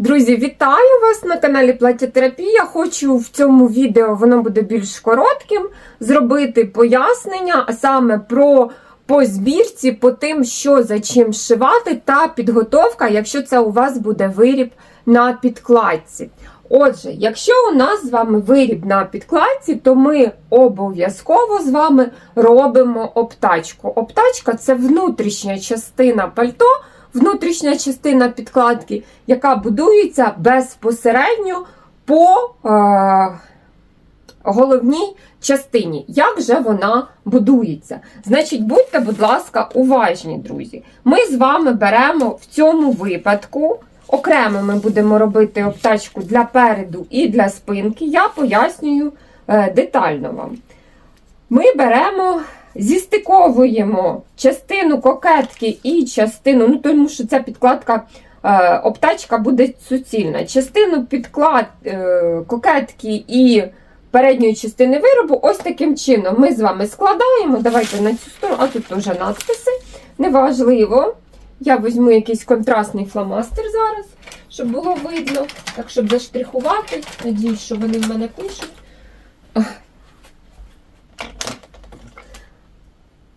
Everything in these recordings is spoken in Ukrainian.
Друзі, вітаю вас на каналі Платтєтерапія. Хочу в цьому відео, воно буде більш коротким, зробити пояснення, а саме про по збірці, по тим, що за чим шивати, та підготовка, якщо це у вас буде виріб на підкладці. Отже, якщо у нас з вами виріб на підкладці, то ми обов'язково з вами робимо обтачку. Обтачка це внутрішня частина пальто, внутрішня частина підкладки, яка будується безпосередньо по е, головній частині. Як же вона будується? Значить, будьте, будь ласка, уважні, друзі. Ми з вами беремо в цьому випадку. Окремо ми будемо робити обтачку для переду і для спинки. Я пояснюю е, детально вам. Ми беремо, зістиковуємо частину кокетки і частину, ну тому що ця підкладка, е, обтачка буде суцільна. Частину підклад е, кокетки і передньої частини виробу, ось таким чином ми з вами складаємо. Давайте на цю сторону, а тут теж надписи. Неважливо. Я візьму якийсь контрастний фломастер зараз, щоб було видно, так, щоб заштрихувати. Надіюсь, що вони в мене пишуть.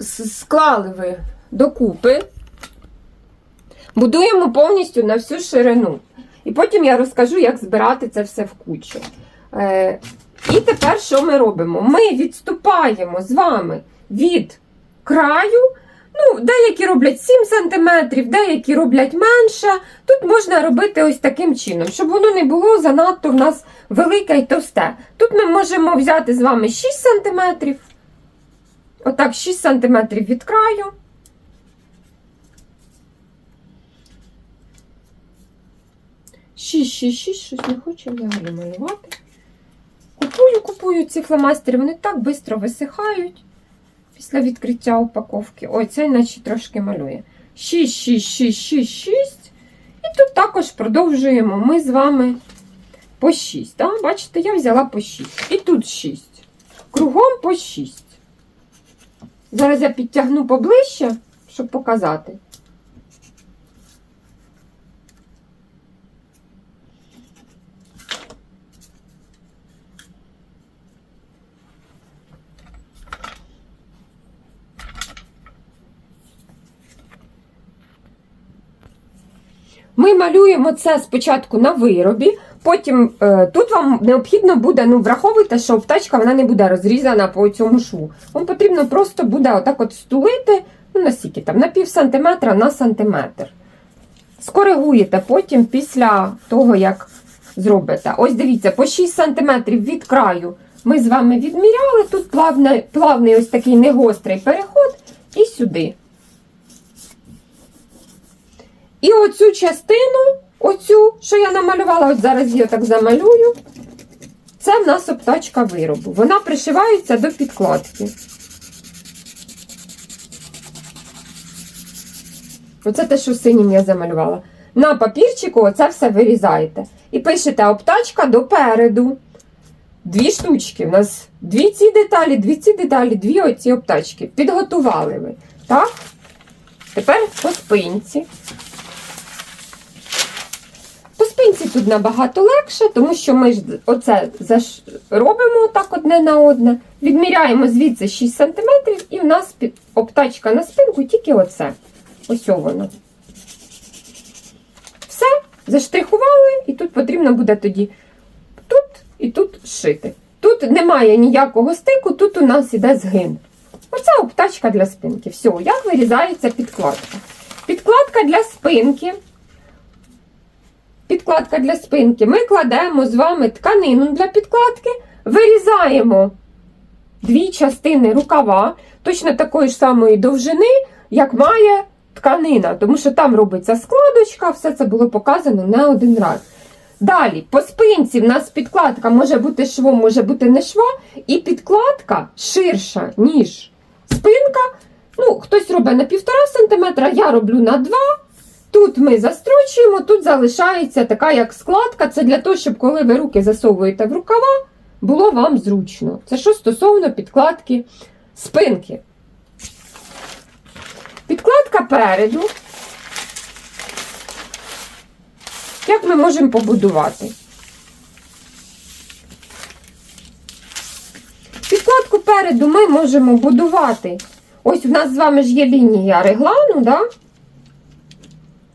Склали ви докупи, будуємо повністю на всю ширину. І потім я розкажу, як збирати це все в кучу. Е, і тепер що ми робимо? Ми відступаємо з вами від краю. Ну, Деякі роблять 7 см, деякі роблять менше. Тут можна робити ось таким чином, щоб воно не було занадто в нас велике і товсте. Тут ми можемо взяти з вами 6 см. Отак, 6 см від краю. Шість, шість, шість, щось не хочу взагалі малювати. Купую, купую ці фломастери, вони так швидко висихають після відкриття упаковки. Ой, цей наче трошки малює. 6, 6, 6, 6, 6. І тут також продовжуємо ми з вами по 6. Да? Бачите, я взяла по 6. І тут 6. Кругом по 6. Зараз я підтягну поближче, щоб показати. Ми малюємо це спочатку на виробі, потім е, тут вам необхідно буде, ну, враховуйте, що обтачка вона не буде розрізана по цьому шву. Вам потрібно просто буде отак от стулити, ну, наскільки там, на пів сантиметра на сантиметр. Скоригуєте потім після того, як зробите. Ось дивіться, по 6 см від краю ми з вами відміряли. Тут плавний, плавний ось такий негострий переход і сюди. І оцю частину, оцю, що я намалювала, ось зараз я так замалюю. Це в нас обтачка виробу. Вона пришивається до підкладки. Оце те, що синім я замалювала. На папірчику оце все вирізаєте. І пишете обтачка допереду. Дві штучки. У нас дві ці деталі, дві ці деталі, дві оці обтачки. Підготували ви. Так? Тепер по спинці. Спинці тут набагато легше, тому що ми ж оце заш... робимо так одне на одне. Відміряємо звідси 6 см, і в нас під... обтачка на спинку тільки оце. Ось воно. Все, заштрихували, і тут потрібно буде тоді тут і тут шити. Тут немає ніякого стику, тут у нас іде згин. Оце обтачка для спинки. Все, як вирізається підкладка. Підкладка для спинки. Підкладка для спинки. Ми кладемо з вами тканину для підкладки, вирізаємо дві частини рукава, точно такої ж самої довжини, як має тканина, тому що там робиться складочка, все це було показано не один раз. Далі, по спинці в нас підкладка може бути швом, може бути не шва, і підкладка ширша, ніж спинка. Ну, Хтось робить на 1,5 см, я роблю на 2 Тут ми застрочуємо, тут залишається така як складка. Це для того, щоб коли ви руки засовуєте в рукава, було вам зручно. Це що стосовно підкладки спинки. Підкладка переду. Як ми можемо побудувати? Підкладку переду ми можемо будувати. Ось в нас з вами ж є лінія реглану, да?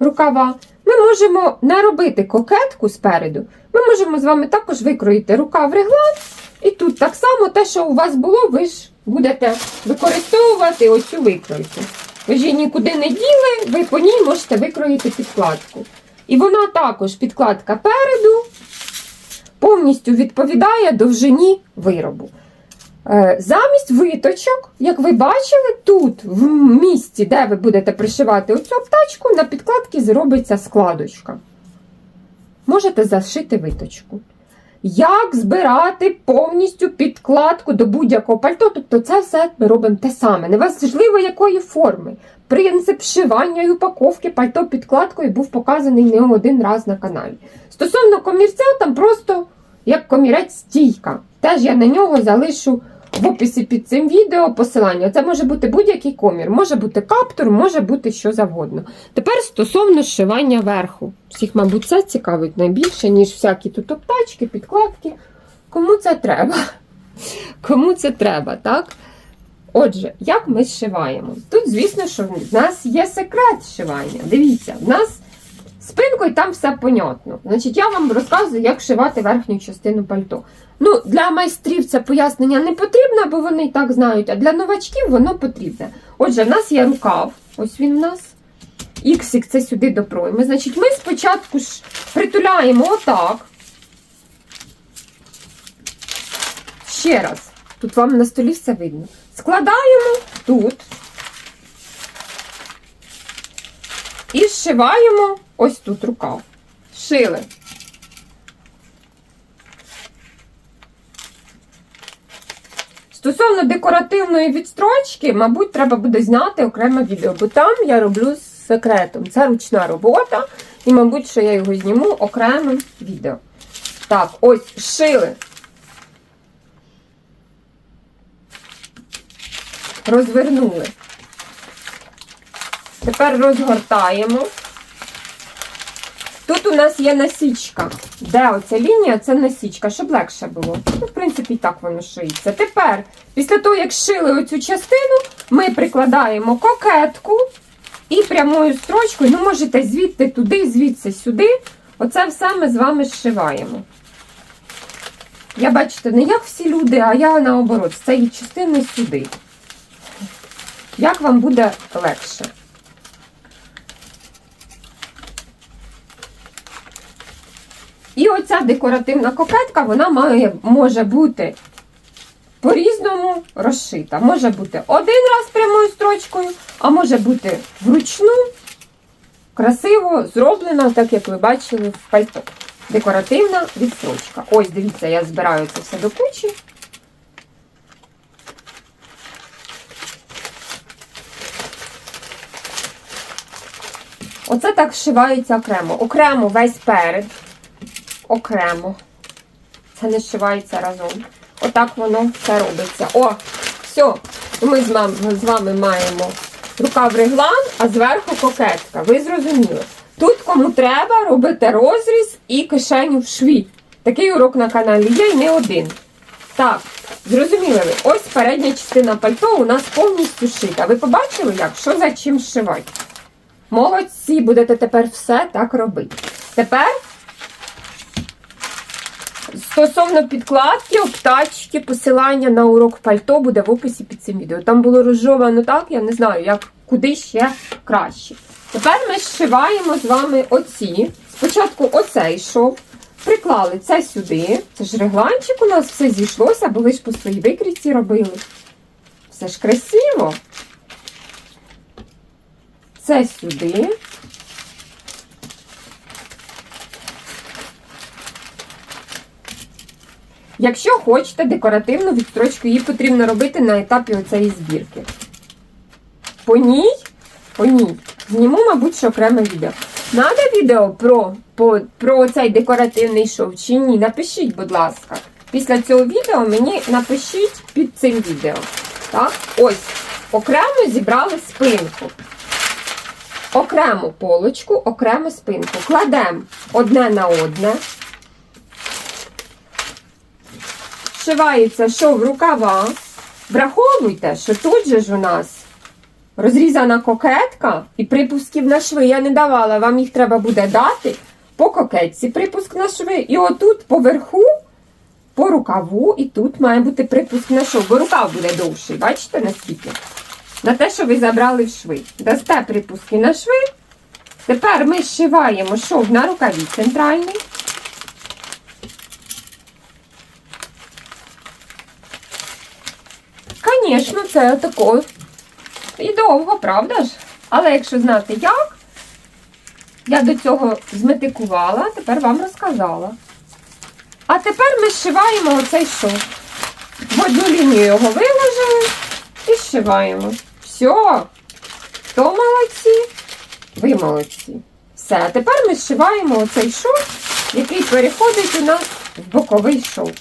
Рукава. Ми можемо наробити кокетку спереду. Ми можемо з вами також викроїти рукав реглан. І тут так само те, що у вас було, ви ж будете використовувати оцю викройку. Ви ж її нікуди не діли, ви по ній можете викроїти підкладку. І вона також, підкладка переду, повністю відповідає довжині виробу. Е, Замість виточок, як ви бачили, тут, в місці, де ви будете пришивати оцю обтачку, на підкладці зробиться складочка. Можете зашити виточку. Як збирати повністю підкладку до будь-якого пальто? Тобто це все ми робимо те саме. Неважливо якої форми. Принцип шивання і упаковки пальто підкладкою був показаний не один раз на каналі. Стосовно комірця, там просто як комірець стійка. Теж я на нього залишу в описі під цим відео посилання. Це може бути будь-який комір, може бути каптур, може бути що завгодно. Тепер стосовно шивання верху. Всіх, мабуть, це цікавить найбільше, ніж всякі тут обтачки, підкладки. Кому це треба? Кому це треба, так? Отже, як ми зшиваємо? Тут, звісно, що в нас є секрет зшивання. Дивіться, в нас спинкою там все понятно. Значить, я вам розказую, як шивати верхню частину пальто. Ну, для майстрів це пояснення не потрібно, бо вони і так знають, а для новачків воно потрібне. Отже, в нас є рукав, ось він у нас. Іксик це сюди до пройми. Значить, ми спочатку ж притуляємо отак. Ще раз. Тут вам на столі все видно. Складаємо тут. І зшиваємо ось тут рукав. Шили. Стосовно декоративної відстрочки, мабуть, треба буде зняти окреме відео, бо там я роблю з секретом. Це ручна робота, і, мабуть, що я його зніму окремим відео. Так, ось шили. Розвернули. Тепер розгортаємо. Тут у нас є насічка. Де оця лінія? Це насічка, щоб легше було. Ну, в принципі, і так воно шиється. Тепер, після того, як шили оцю частину, ми прикладаємо кокетку і прямою строчкою, ну, можете звідти туди, звідси сюди. Оце все ми з вами зшиваємо. Я бачите, не як всі люди, а я наоборот, з цієї частини сюди. Як вам буде легше? І оця декоративна кокетка, вона має, може бути по-різному розшита. Може бути один раз прямою строчкою, а може бути вручну, красиво зроблена, так як ви бачили в пальто. Декоративна відстрочка. Ось, дивіться, я збираю це все до кучі. Оце так зшивається окремо. Окремо весь перед окремо. Це не зшивається разом. Отак воно все робиться. О, все. Ми з вами, з вами маємо рукав реглан, а зверху кокетка. Ви зрозуміли. Тут кому треба робити розріз і кишеню в шві. Такий урок на каналі є і не один. Так, зрозуміли ви, ось передня частина пальто у нас повністю шита. Ви побачили, як? Що за чим зшивати? Молодці, будете тепер все так робити. Тепер Стосовно підкладки, обтачки, посилання на урок пальто буде в описі під цим відео. Там було розжовано так, я не знаю, як куди ще краще. Тепер ми зшиваємо з вами оці. Спочатку оцей йшов, приклали це сюди. Це ж регланчик у нас все зійшлося, бо ви ж по своїй викрійці робили. Все ж красиво. Це сюди. Якщо хочете декоративну відстрочку, її потрібно робити на етапі оцеї збірки. По ній, по ній, зніму, мабуть, що окреме відео. Надо відео про, по, про цей декоративний шов чи ні? Напишіть, будь ласка. Після цього відео мені напишіть під цим відео. Так, ось, окремо зібрали спинку. окрему полочку, окрему спинку. Кладемо одне на одне. Вшивається шов рукава. Враховуйте, що тут же ж у нас розрізана кокетка і припусків на шви. Я не давала, вам їх треба буде дати по кокетці припуск на шви. І отут поверху, по рукаву, і тут має бути припуск на шов, бо рукав буде довший. Бачите наскільки? На те, що ви забрали в шви. Дасте припуски на шви. Тепер ми зшиваємо шов на рукаві центральний. Звісно, це тако і довго, правда ж? Але якщо знати як, я до цього зметикувала, тепер вам розказала. А тепер ми зшиваємо оцей шов. В одну лінію його виложили і зшиваємо. Все. Хто молодці? Ви молодці. Все, тепер ми зшиваємо оцей шов, який переходить у нас в боковий шов.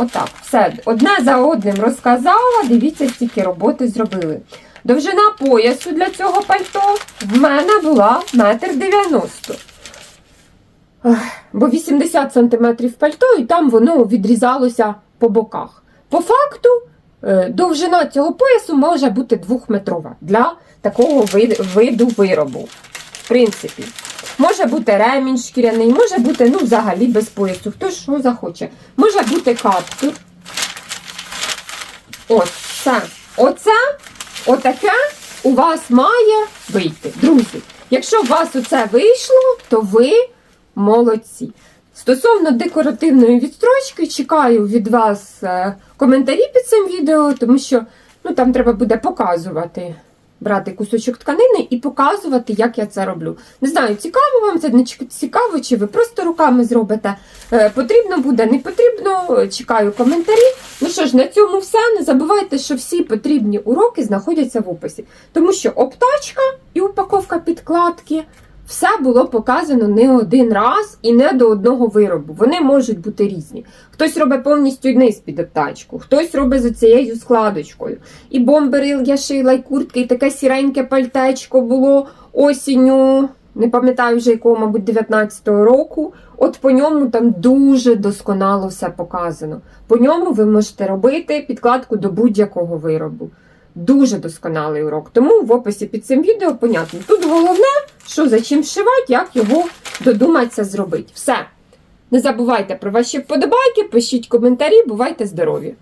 Отак, все, одне за одним розказала. Дивіться, стільки роботи зробили. Довжина поясу для цього пальто в мене була метр дев'яносто. Ех, Бо 80 см пальто, і там воно відрізалося по боках. По факту, е, довжина цього поясу може бути двохметрова для такого виду виробу. В принципі, може бути ремінь шкіряний, може бути ну, взагалі без поясу, хто що захоче. Може бути каптур. Все. Оце, отаке у вас має вийти. Друзі, якщо у вас оце вийшло, то ви молодці. Стосовно декоративної відстрочки, чекаю від вас е, коментарі під цим відео, тому що ну, там треба буде показувати, брати кусочок тканини і показувати, як я це роблю. Не знаю, цікаво вам це не цікаво, чи ви просто руками зробите. Е, Потрібно буде, не потрібно. Чекаю коментарі. Ну що ж, на цьому все. Не забувайте, що всі потрібні уроки знаходяться в описі, тому що обтачка і упаковка підкладки. Все було показано не один раз і не до одного виробу. Вони можуть бути різні. Хтось робить повністю низ під обтачку, хтось робить з оцією складочкою. І бомбери я шила, і куртки, і таке сіреньке пальтечко було осінню, не пам'ятаю вже якого, мабуть, 19-го року. От по ньому там дуже досконало все показано. По ньому ви можете робити підкладку до будь-якого виробу. Дуже досконалий урок. Тому в описі під цим відео понятно. Тут головне, що за чим вшивати, як його додуматися зробити. Все. Не забувайте про ваші вподобайки, пишіть коментарі, бувайте здорові!